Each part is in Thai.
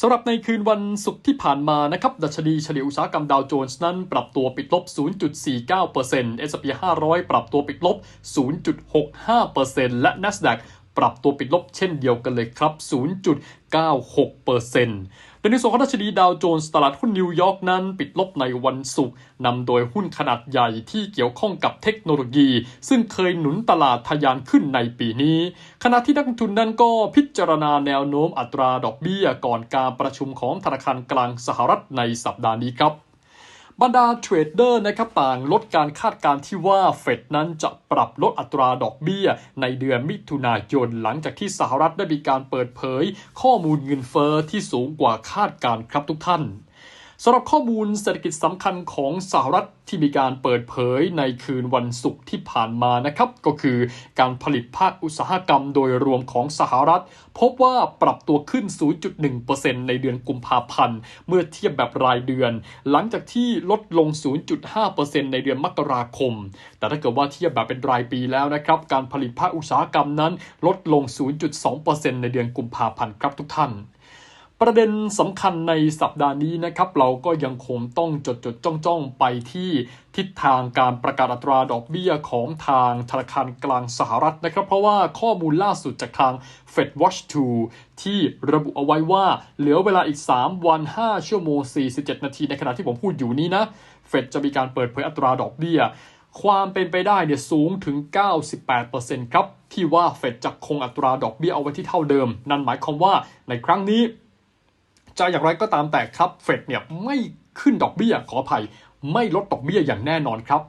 สำหรับในคืนวันศุกร์ที่ผ่านมานะครับ ดัชนีเฉลี่ยอุตสาหกรรมดาวโจนส์นั้นปรับตัวปิดลบ 0.49% S&P 500 ปรับตัวปิดลบ 0.65%และ NASDAQ ปรับตัวปิดลบเช่นเดียวกันเลยครับ 0.96% ในส่วนของดัชนีดาวโจนส์ตลาดหุ้นนิวยอร์กนั้นปิดลบในวันศุกร์นำโดยหุ้นขนาดใหญ่ที่เกี่ยวข้องกับเทคโนโลยี ซึ่งเคยหนุนตลาดทะยานขึ้นในปีนี้ ขณะที่นักลงทุนนั้นก็พิจารณาแนวโน้มอัตราดอกเบี้ยก่อนการประชุมของธนาคารกลางสหรัฐในสัปดาห์นี้ครับ บรรดาเทรดเดอร์นะครับต่างลดการคาดการณ์ที่ว่าเฟดนั้นจะปรับลดอัตราดอกเบี้ย ในเดือนมิถุนายนหลังจากที่สหรัฐได้มีการเปิดเผย ข้อมูลเงินเฟอ้อที่สูงกว่าคาดการณ์ครับทุกท่าน สำหรับข้อมูลเศรษฐกิจสำคัญของสหรัฐที่มีการเปิดเผยในคืนวันศุกร์ที่ผ่านมานะครับ ก็คือการผลิตภาคอุตสาหกรรมโดยรวมของสหรัฐ พบว่าปรับตัวขึ้น 0.1%ในเดือนกุมภาพันธ์ เมื่อเทียบแบบรายเดือน หลังจากที่ลดลง 0.5%ในเดือนมกราคม แต่ถ้าเกิดว่าเทียบแบบเป็นรายปีแล้วนะครับ การผลิตภาคอุตสาหกรรมนั้นลดลง 0.2%ในเดือนกุมภาพันธ์ครับทุกท่าน ประเด็นสำคัญในสัปดาห์นี้นะครับ เราก็ยังคงต้องจดจดจ้องจ้องไปที่ทิศทางการประกาศอัตราดอกเบี้ยของทางธนาคารกลางสหรัฐนะครับ เพราะว่าข้อมูลล่าสุดจากทาง Fed Watch 2 ที่ระบุเอาไว้ว่า เหลือเวลาอีก 3 วัน 5 ชั่วโมง 47 นาทีในขณะที่ผมพูดอยู่นี้นะ เฟดจะมีการเปิดเผยอัตราดอกเบี้ยความเป็นไปได้เนี่ยสูงถึง 98%ครับ ที่ว่าเฟดจะคงอัตราดอกเบี้ยเอาไว้ที่เท่าเดิม นั่นหมายความว่าในครั้งนี้ จะอย่างไรก็ตามแต่ครับเฟดเนี่ยไม่ขึ้นดอกเบี้ยขออภัย ไม่ลดดอกเบี้ยอย่างแน่นอนครับ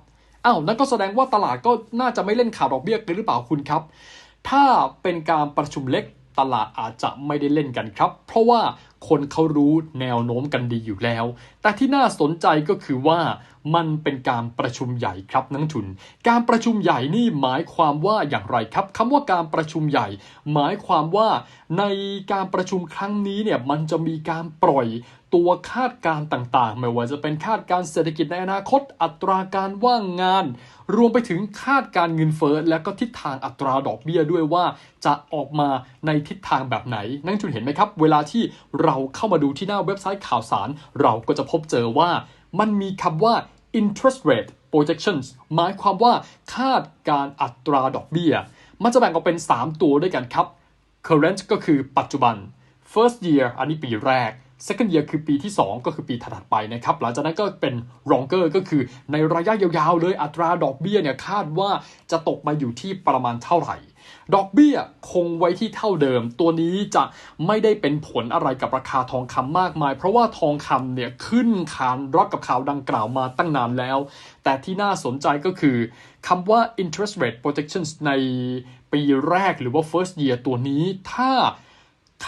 อ้าวนั่นก็แสดงว่าตลาดก็น่าจะไม่เล่นข่าวดอกเบี้ยกันหรือเปล่าคุณครับ ถ้าเป็นการประชุมเล็กตลาดอาจจะไม่ได้เล่นกันครับ เพราะว่าคนเขารู้แนวโน้มกันดีอยู่แล้ว แต่ที่น่าสนใจก็คือว่า มันเป็นการประชุมใหญ่ครับนักทุน การประชุมใหญ่นี่หมายความว่าอย่างไรครับคำว่าการประชุมใหญ่ หมายความว่าในการประชุมครั้งนี้เนี่ยมันจะมีการปล่อยตัวคาดการ์ต่างๆ ไม่ว่าจะเป็นคาดการเศรษฐกิจในอนาคต อัตราการว่างงาน รวมไปถึงคาดการเงินเฟ้อและก็ทิศทางอัตราดอกเบี้ยด้วยว่าจะออกมาในทิศทางแบบไหน นักทุนเห็นไหมครับ เวลาที่เราเข้ามาดูที่หน้าเว็บไซต์ข่าวสาร เราก็จะพบเจอว่ามันมีคำว่า interest rate projections หมายความว่าคาดการอัตราดอกเบี้ย มันจะแบ่งออกเป็น 3 ตัวด้วยกันครับ current ก็คือปัจจุบัน first year อันนี้ปีแรก second year คือปีที่ 2 ก็คือปีถัดไปนะครับ หลังจากนั้นก็เป็น longer ก็คือในระยะยาวๆเลยอัตราดอกเบี้ยเนี่ยคาดว่าจะตกมาอยู่ที่ประมาณเท่าไหร่ ดอกเบี้ยคงไว้ที่เท่าเดิม ตัวนี้จะไม่ได้เป็นผลอะไรกับราคาทองคำมากมาย เพราะว่าทองคำเนี่ยขึ้นขานรับกับข่าวดังกล่าวมาตั้งนานแล้ว แต่ที่น่าสนใจก็คือคำว่า interest rate projections ในปีแรกหรือว่า first year ตัวนี้ถ้า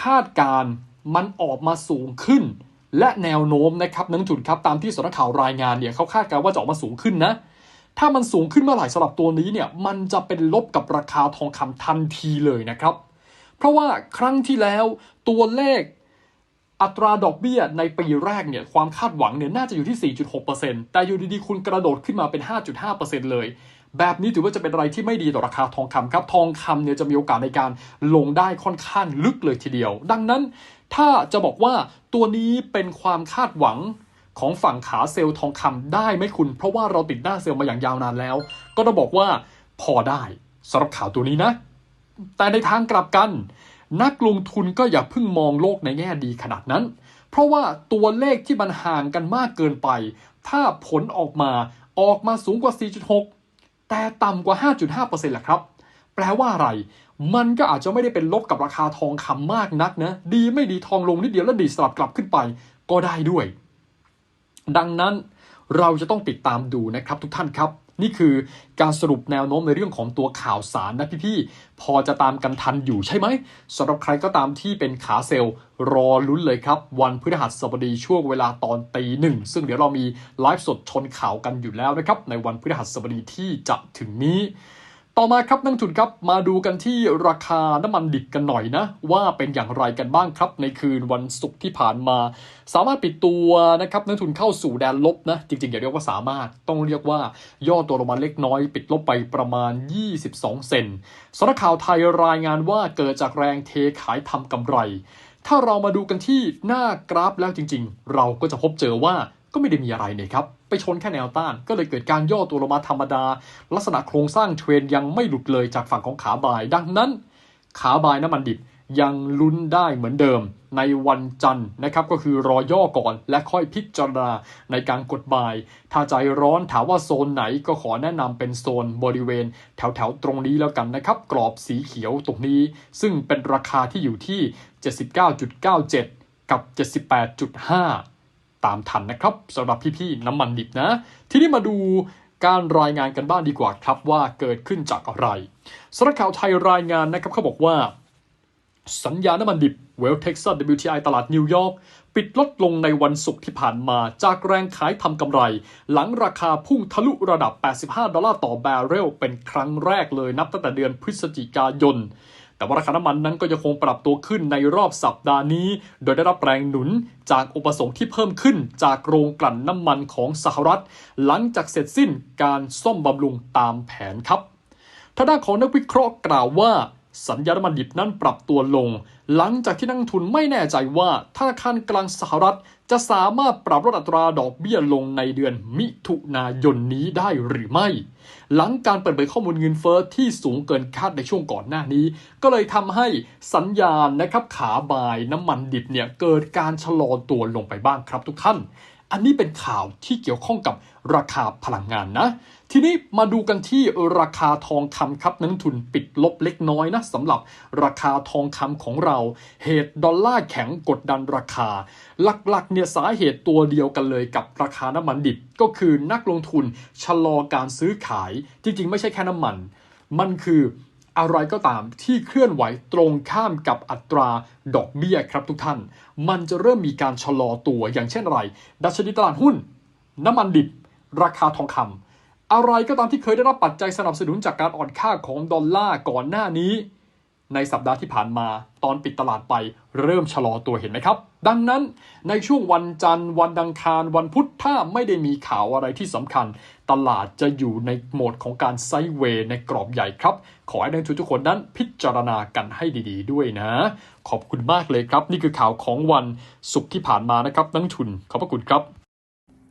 คาดการ มันออกมาสูงขึ้น และแนวโน้มนะครับนักจุดครับตามที่สำนักข่าวรายงานเนี่ยเขาคาดการณ์ว่าจะออกมาสูงขึ้นนะถ้ามันสูงขึ้นเมื่อไหร่สำหรับตัวนี้เนี่ยมันจะเป็นลบกับราคาทองคำทันทีเลยนะครับ เพราะว่าครั้งที่แล้วตัวเลขอัตราดอกเบี้ยในปีแรกเนี่ยความคาดหวังเนี่ยน่าจะอยู่ที่ 4.6%แต่อยู่ดีๆ คุณกระโดดขึ้นมาเป็น 5.5%เลย แบบนี้ถือว่าจะเป็นอะไรที่ไม่ดีต่อราคาทองคำครับ ทองคำเนี่ยจะมีโอกาสในการลงได้ค่อนข้างลึกเลยทีเดียว ดังนั้นถ้าจะบอกว่าตัวนี้เป็นความคาดหวังของฝั่งขาเซลล์ทองคำได้ไหมคุณ เพราะว่าเราติดหน้าเซลล์มาอย่างยาวนานแล้ว ก็ต้องบอกว่าพอได้สำหรับข่าวตัวนี้นะ แต่ในทางกลับกัน นักลงทุนก็อย่าเพิ่งมองโลกในแง่ดีขนาดนั้น เพราะว่าตัวเลขที่มันห่างกันมากเกินไป ถ้าผลออกมาออกมาสูงกว่า 4.6 แต่ต่ำกว่า 5.5%แหละครับ แปลว่าอะไร มันก็อาจจะไม่ได้เป็นลบกับราคาทองคำมากนักนะ ดีไม่ดีทองลงนิดเดียวแล้วดีสลับกลับขึ้นไป ก็ได้ด้วย ดังนั้น เราจะต้องติดตามดูนะครับทุกท่านครับ นี่คือการสรุปแนวโน้มในเรื่องของตัวข่าวสารนะพี่ๆพอจะตามกันทันอยู่ใช่ไหมสำหรับใครก็ตามที่เป็นขาเซลล์รอลุ้นเลยครับ วันพฤหัสบดีช่วงเวลาตอนตีหนึ่งซึ่งเดี๋ยวเรามีไลฟ์สดชนข่าวกันอยู่แล้วนะครับ ในวันพฤหัสบดีที่จะถึงนี้ ต่อมาครับนักทุนครับมาดูกันที่ราคาน้ำมันดิบกันหน่อยนะ ว่าเป็นอย่างไรกันบ้างครับ ในคืนวันศุกร์ที่ผ่านมา สามารถปิดตัวนะครับนักทุนเข้าสู่แดนลบนะ จริงๆอย่าเรียกว่าสามารถต้องเรียกว่า ย่อตัวลงมาเล็กน้อย ปิดลบไปประมาณ 22 เซนสำนักข่าวไทยรายงานว่าเกิดจากแรงเทขายทำกำไร ถ้าเรามาดูกันที่หน้ากราฟแล้วจริง ๆ เราก็จะพบเจอว่าก็ไม่ได้มีอะไรเนี่ยครับ ไปชนแค่แนวต้าน ก็เลยเกิดการย่อตัวลงมาธรรมดา ลักษณะโครงสร้างเทรนยังไม่หลุดเลยจากฝั่งของขาบาย ดังนั้นขาบายน้ำมันดิบยังลุ้นได้เหมือนเดิมในวันจันทร์นะครับก็คือรอย่อก่อนและค่อยพิจารณาในการกดบาย ถ้าใจร้อนถามว่าโซนไหนก็ขอแนะนำเป็นโซนบริเวณ แถวแถวๆตรงนี้แล้วกันนะครับ กรอบสีเขียวตรงนี้ ซึ่งเป็นราคาที่อยู่ที่ 79.97 กับ 78.5 ตามทันนะครับสำหรับพี่ๆน้ำมันดิบนะ ทีนี้มาดูการรายงานกันบ้างดีกว่าครับว่าเกิดขึ้นจากอะไรสำนักข่าวไทยรายงานนะครับเขาบอกว่า สัญญาน้ำมันดิบเวลเท็กซัส WTI ตลาดนิวยอร์กปิดลดลงในวันศุกร์ที่ผ่านมาจากแรงขายทำกำไร หลังราคาพุ่งทะลุระดับ 85 ดอลลาร์ต่อแบเรลเป็นครั้งแรกเลยนับตั้งแต่เดือนพฤศจิกายน แต่ว่าราคาน้ำมันนั้นก็ยังคงปรับตัวขึ้นในรอบสัปดาห์นี้ โดยได้รับแรงหนุนจากอุปสงค์ที่เพิ่มขึ้นจากโรงกลั่นน้ำมันของสหรัฐ หลังจากเสร็จสิ้นการซ่อมบำรุงตามแผนครับทางด้านของนักวิเคราะห์กล่าวว่า สัญญาน้ำมันดิบนั้นปรับตัวลง หลังจากที่นักทุนไม่แน่ใจว่าธนาคารกลางสหรัฐ จะสามารถปรับลดอัตราดอกเบี้ยลงในเดือนมิถุนายนนี้ได้หรือไม่ หลังการเปิดเผยข้อมูลเงินเฟ้อที่สูงเกินคาดในช่วงก่อนหน้านี้ ก็เลยทำให้สัญญาณนะครับขาบายน้ำมันดิบเนี่ยเกิดการชะลอตัวลงไปบ้างครับทุกท่าน อันนี้เป็นข่าวที่เกี่ยวข้องกับราคาพลังงานนะ ทีนี้มาดูกันที่ราคาทองคำครับนักลงทุนปิดลบเล็กน้อยนะสำหรับราคาทองคำของเรา เหตุดอลลาร์แข็งกดดันราคา หลักๆเนี่ยสาเหตุตัวเดียวกันเลยกับราคาน้ำมันดิบ ก็คือนักลงทุนชะลอการซื้อขาย จริงๆ ไม่ใช่แค่น้ำมัน มันคืออะไรก็ตามที่เคลื่อนไหวตรงข้ามกับอัตราดอกเบี้ยครับทุกท่าน มันจะเริ่มมีการชะลอตัวอย่างเช่นอะไร ดัชนีตลาดหุ้น น้ำมันดิบ ราคาทองคำ อะไรก็ตามที่เคยได้รับปัจจัยสนับสนุนจากการอ่อนค่าของดอลลาร์ก่อนหน้านี้ ในสัปดาห์ที่ผ่านมาตอนปิดตลาดไปเริ่มชะลอตัวเห็นไหมครับ ดังนั้นในช่วงวันจันทร์ วันอังคาร วันพุธถ้าไม่ได้มีข่าวอะไรที่สำคัญ ตลาดจะอยู่ในโหมดของการไซเวย์ในกรอบใหญ่ครับ ขอให้ทุนทุกคนนั้นพิจารณากันให้ดี ๆ ด้วยนะ ขอบคุณมากเลยครับ นี่คือข่าวของวันศุกร์ที่ผ่านมานะครับนักลงทุนขอบพระคุณครับ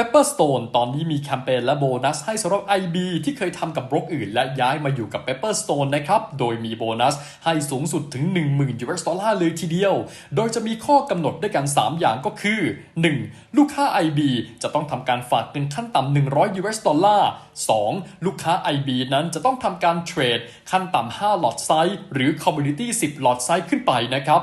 Pepperstone ตอนนี้มีแคมเปญและโบนัสให้สำหรับ IB ที่เคยทำกับบล็อกอื่น และย้ายมาอยู่กับ Pepperstone นะครับ โดยมีโบนัสให้สูงสุดถึง 10,000 US ดอลลาร์เลยทีเดียว โดยจะมีข้อกำหนดด้วยกัน 3 อย่างก็คือ 1. ลูกค้า IB จะต้องทำการฝากเงินขั้นต่ำ100 US ดอลลาร์ 2. ลูกค้า IB นั้นจะต้องทำการเทรดขั้นต่ำ5หลอดไซส์หรือ Community 10หลอดไซส์ขึ้นไปนะครับ